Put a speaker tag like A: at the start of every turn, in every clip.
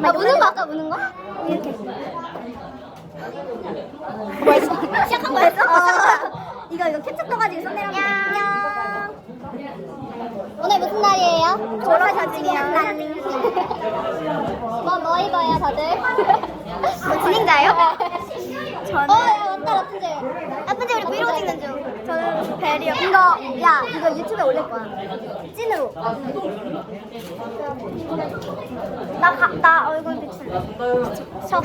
A: 나 우는 거 아까 우는 거? 이렇게. 뭐? 시작한 거였어? 이거 이거 캡처 떠가지고 썸네일 안녕. 오늘 무슨 날이에요? 졸업 사진이요. 뭐, 뭐 입어요, 다들? 뭐, 진행자예요? 저는. 어, 야, 맞다, 라푼젤. 라푼젤 우리 브이로그 찍는 중. 저는 벨이요. 이거, 야, 이거 유튜브에 올릴 거야. 찐으로. 나, 가, 나 얼굴 비출. 저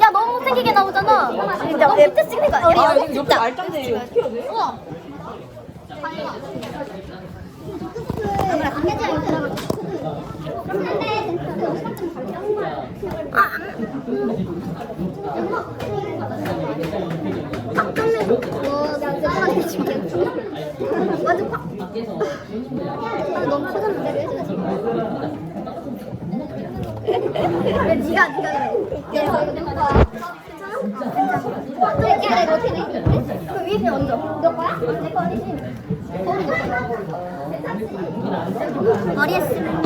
A: 야, 너무 못생기게 나오잖아. 진짜 너무 밑에 찍는 거야. 우리 여기 진짜. 우와. 아, 너무 커졌는데. 머리에 쓰면.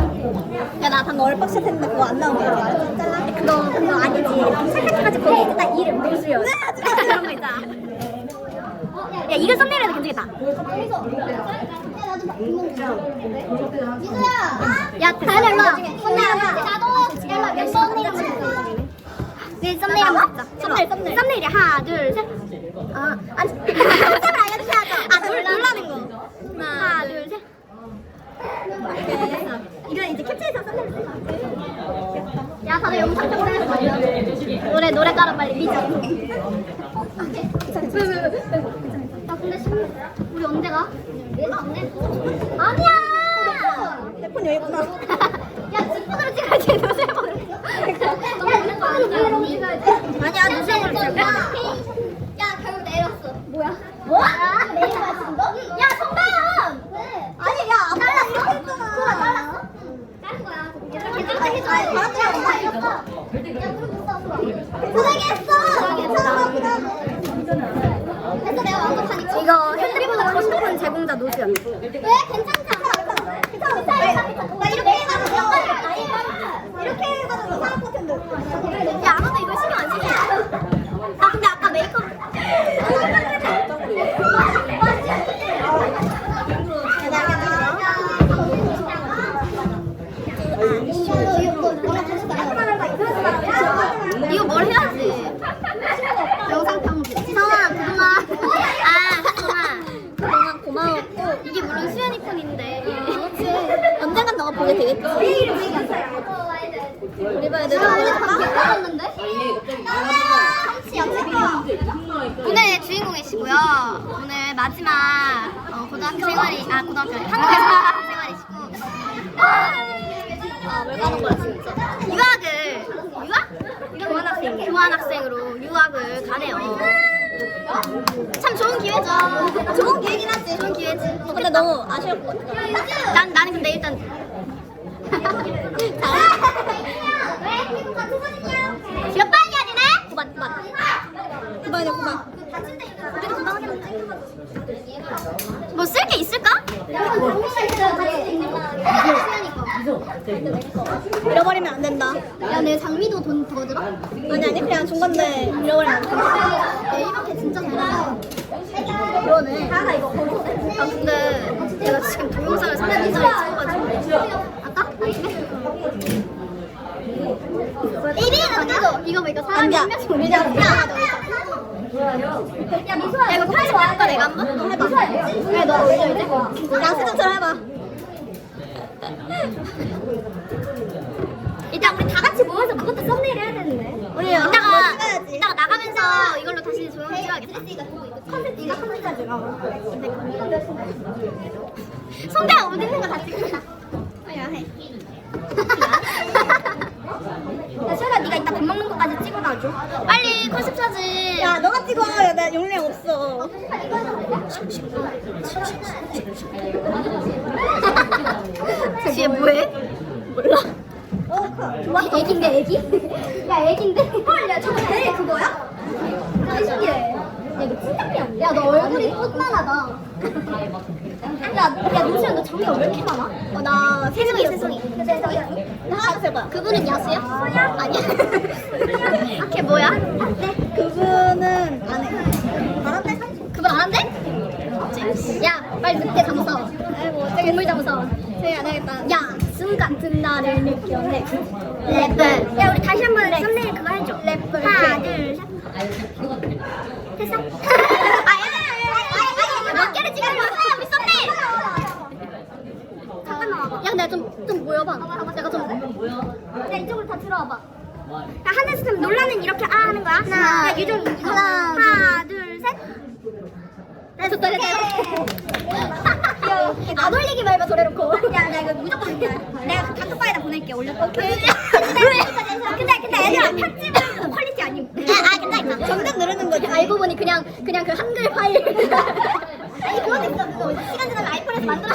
A: 야, 나 방금 얼빡샷 했는데 그거 안 나온 거야. 잘라. 그거 그거 아니지. 생각해가지고 거기 딱 이름 무수요. 그런 거 있잖아. 야, 이거 썸네일에도 괜찮겠다. 야, 다현아 일로 와. 나도 일로 몇 썸네일 네, 썸네일 한번 찍자. 썸네일, 썸네일. 썸네일이 하나, 둘, 셋. 아, 아니. 썸네일 알려주야죠 아, 놀, 놀라는 거. 하나, 둘, 셋. 이거 이제 캡처해서 썸네일 찍어. 야, 다들 영상 좀 보내줘. 노래, 노래 따라 빨리 미자. 야, 근데 심 우리 언제 가? 안 돼? 아니야! 내폰 여기구나. 야, 직폰으로 찍어야지, 노세번으로. 야, 브이로그 찍어야지. 아니야, 노세번으로 찍어. 야, 결국 내렸어. 뭐야? 뭐? 내렸어, 너? 야, 성가연! 왜? 아니, 야, 안 잘랐어? 그거 잘랐어? 자른 거야. 괜찮다 해줘. 아니, 엄마 이겼어. 야, 그럼 못 싸운 거야. 고생했어! 괜찮아, 그래서 내가 완벽하니까. 이거 핸드리보다 더 높은 제공자 노수연. 왜? 괜찮지 않아? 괜찮아, 괜찮아. 나 이렇게 해가지고 이렇게 해가지고 이상할 것 같은데. 야, 아무도 이거 신경 안 쓰냐? 아, 근데 아까 메이크업. 이거 뭘 해야지? 영상 그동안 아 그동안 고마웠고 이게 물론 수연이 폰인데 언젠간 너가 보게 되겠지. 우리 오늘 밤 깨끗했는데? 참치 양념. 오늘 주인공이시고요. 오늘 마지막 어, 고등학교 생활이 아 고등학교 아니, 한국에서 생활이시고. 아왜 가는 거야 진짜? 유학을 유학? 교환학생 교환학생으로 유학을 가네요. 참 좋은 기회죠. 좋은 기회긴 하지. 좋은 기회지. 근데 너무 아쉬울 것 같아. 난 나는 근데 일단 몇 반이야 니네? 9반 9반. 9반이야 9반. 우리도 금방 하겠는데 뭐쓸 게 있을까? 잃어버리면 안 된다. 야내 장미도 돈 더 들어? 아니 아니 그냥 준 건데 잃어버리면 안 된다. 내 이렇게 진짜 잘한다. 그러네. 하나 이거 아 근데 내가 지금 동영상을 3년 전에 찍어가지고 아까? 아침에? 1위는 어디서? 이거 뭐 성대가 옷 입는 거 다 찍는다 야 해. 네가 이따 밥 먹는 것까지 찍어놔줘. 빨리 컨셉 사진. 야, 너가 찍어. 야, 나 용량 없어. 뒤에 뭐해? 몰라. 어, 애기인데, 애기? 야, 애기인데? 헐, 야, 저거 배 그거야? 야, 신기해. 야, 이거 진짜 귀엽네. 야, 너 얼굴이 꽃만하다. 야, 야, 노시야, 너 장애가 왜 이렇게 많아? 어, 나 세송이, 세송이. 세송이. 나 하나 세봐. 그분은 야수야? 소야? 아니야. 걔 뭐야? 네. 그분은 안 해. 안 한대? 그분 안 한대? 야, 빨리 늑대 잡아 싸워. 동물 잡아 싸워. 저희 안 하겠다. 야, 숨 같은 나를 느껴내. 랩을. 야, 우리 다시 한번 썸네일 그거 해줘. 랩을. 하나, 둘, 셋. 됐어? 아, 야, 야, 야, 야, 야, 야, 몇 개를 찍은 거야? 우리 썸네일. 잠깐만 와봐. 야, 내가 좀, 좀 모여봐. 내가 좀. 야, 이쪽으로 다 들어와봐. 야, 하나, 둘, 셋. 놀라는 이렇게 아 하는 거야? 하나, 야, 유정. 하나, 하나, 둘, 셋. 네, 좋다, 됐다. 안 올리기 말고 저래놓고. 야, 나 이거 무조건. 내가 그 단톡방에다 보낼게. 올렸고. 근데, 근데, 근데 애들아, 편집은 퀄리티 아니고. 아, 괜찮아. 정답 누르는 거지. 알고 보니 그냥, 그냥 그 한글 파일. 아니, 그거 있어. 그거 시간 지나면 아이폰에서 만들어.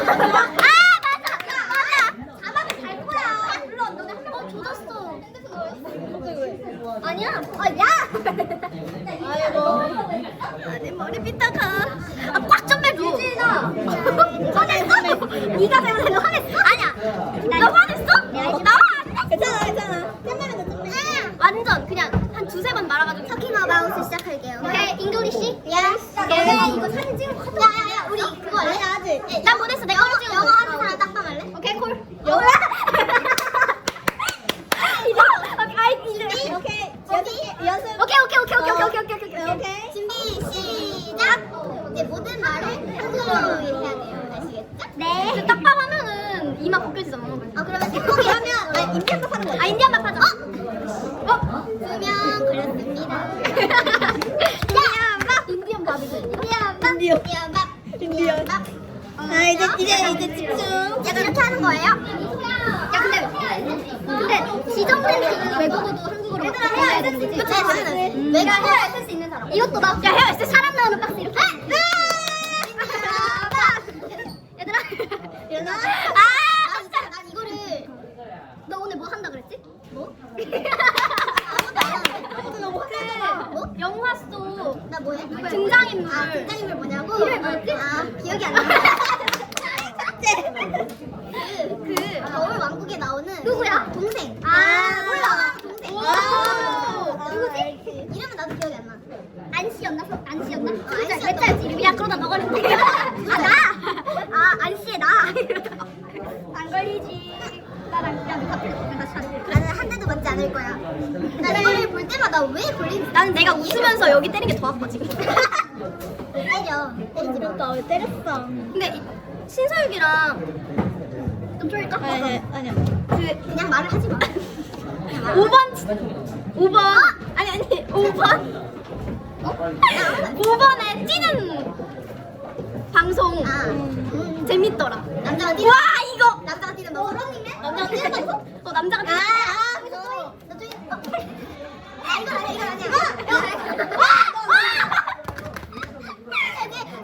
A: 오케이, 잉글리시? 예스. 오케이. 이거 사진 찍고 카톡. 야, 야, 야, 우리 그거 할래? 해야지. 난 보냈어. 내가 영어, 찍어. 영어 하는 사람 딱방 할래? 오케이, 콜. 영어? 이제 오케이 여기 연습 오케이 오케이 오케이 오케이 오케이 오케이 오케이 오케이 준비 시작 이제 모든 말을 한국어로 해야 돼요 아시겠죠? 네 딱밤 하면은 이마 벗겨지잖아 아 그러면 생각이 하면 아 인디언밥 하는 거야 아 인디언밥 하자 어? 어? 두명 그렸습니다 인디언밥 인디언밥이지 인디언밥 인디언밥 인디언밥 아 이제 이제 이제 집중. 야 이렇게 하는 거예요? 야 근데 근데 지정된 외국어도 한국어로 얘들아 해야 되는 거지? 그치 그치 내가 헤어 에센스 있는 사람. 이것도 나야 헤어 에센스 사람 나오는 박스 이렇게 얘들아 얘들아 아 진짜 난 이거를 너 오늘 뭐 한다 그랬지? 뭐? 아무도 너 못해 뭐? 영화 속 나 뭐해? 등장인물 아 등장인물 뭐냐고? 이름이 뭐였지? 아 기억이 안 나. 그, 그 겨울 왕국에 나오는 누구야? 동생. 아, 몰라. 동생. 오. 누구지? 이름은 나도 기억이 안 나. 안씨였나? 안씨였나? 어, 안씨였지 이름이. 야 그러다 너 걸린다. 아 나? 아 안씨의 나. 안 걸리지. 나랑 다시. 나는 한 대도 맞지 않을 거야. 나 이거를 볼 때마다 왜 걸리지? 나는 내가 웃으면서 여기 때린 게 더 아파 지금. 때려. 때리지 마. 나왜 때렸어? 근데 이- 신서유기랑 좀 쫄까? 아니 아니야. 그 그냥 말을 하지 마. 5번 5번 아니 아니 5번 어? 5번에 뛰는 방송 재밌더라. 남자가 뛰는 와 이거 남자가 뛰는 거. 남자가 뛰는 거 있어? 어 남자가 뛰는 거. 아, 그래서 너 좀. 아 이거 아니야 이거 아니야. 와! 와!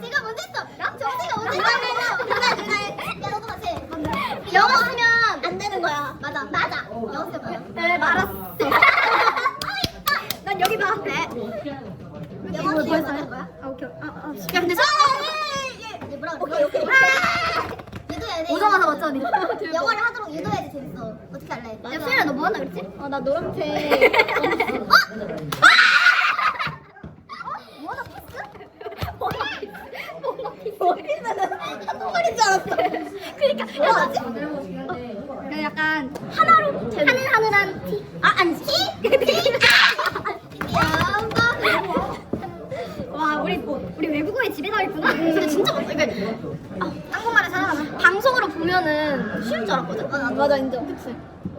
A: 제가 먼저 했어. 정세가 먼저 했어. 하지? 아, 나 노란색.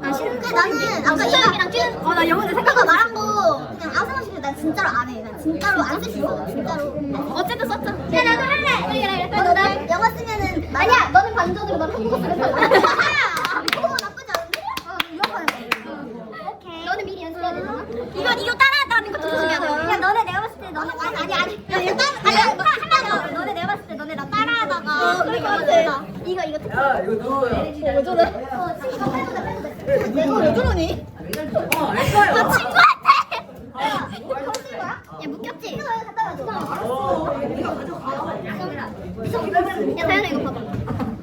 A: 아, 쉬운데 나는 아까 수영이랑 뛰는 어, 나 영어는 생각가 말한 거 그냥 아무나 싶은데 난 진짜로 안 해. 난 진짜로 안 있어. 진짜로. 어쨌든 썼잖아. 야, 나도 할래. 그래, 그래, 그래. 너는 영어 쓰면은 아니야. 너는 반전으로 난 한국어 살 거야. 오, 나쁘지 않은데? 어, 유학하는 오케이. 너는 미리 연습해야 되잖아. 이건 이거 따라한다는 거 조심해야 돼. 야, 너네 내가 봤을 때 너네 아니 아니 아니. 야, 이거 따라 그럴 것 같아. 이거 이거
B: 야 이거 누구야?
A: 왜 저래? 어, 지금 이거 빼도 돼, 빼도 돼. 내가 왜 저러니?
B: 어 나
A: 알까요? 친구한테. 야, 이거 벗은 거야? 야, 묶였지? 이거 갖다 놔줘.
B: 어 이거 가져가.
A: 야, 다현아 이거 봐봐.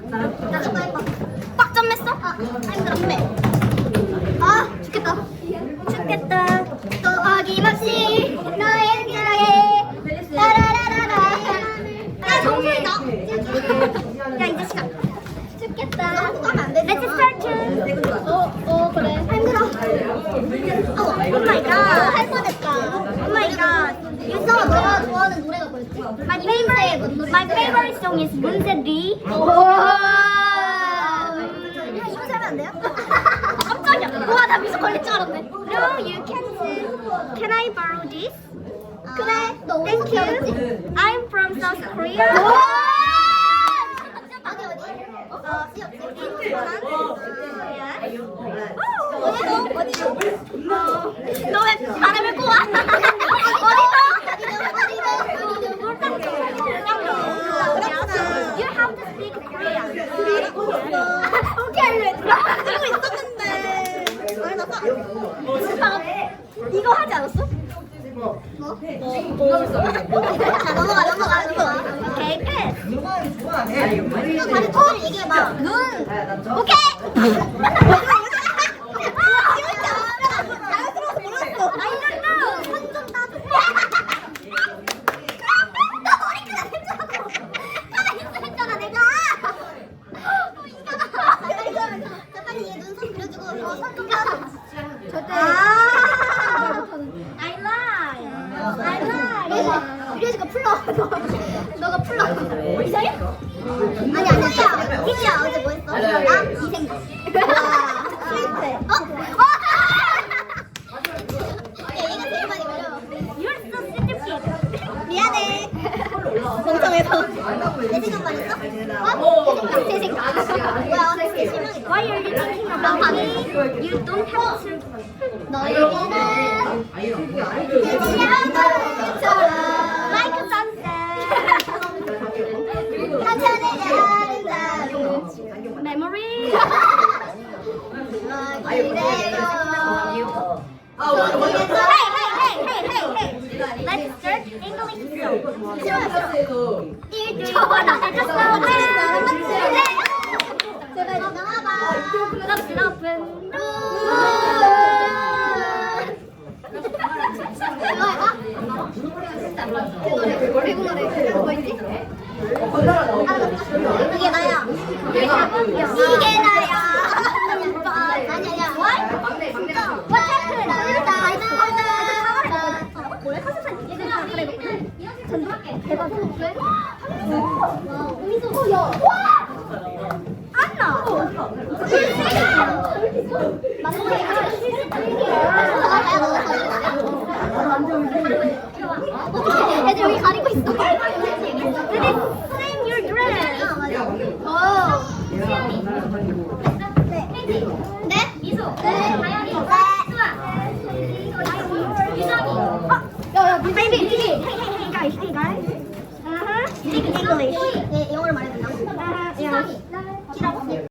C: 나 이거 해봐.
A: 빡 점맸어? 아, 힘들어. 점매. 아, 죽겠다. 죽겠다. 또
C: 어김없이 my favorite song is 문세리.
A: 이거 하면 안 돼요?
C: 깜짝이야. 우와, 나 미소 걸릴 줄 알았네. No, you can't. Can I borrow this?
A: 그래.
C: Thank you. I'm from South Korea.
A: 어?
C: 너왜 발음을 꼬아? You have to speak Korean.
A: 이거 하지 않았어? 뭐? 자 넘어가 넘어가 넘어가
C: Okay, good.
A: 이거 다리 털 얘기해봐 눈 오케이
C: me? You don't have to.
A: 아름다운 제발 나와봐
C: and
A: 이게 나야. 이게 나야. 아니야, 아니야.
C: 대박.
A: 어미소. 야. 와.
C: 안나.
A: 애들 여기 가리고 있어.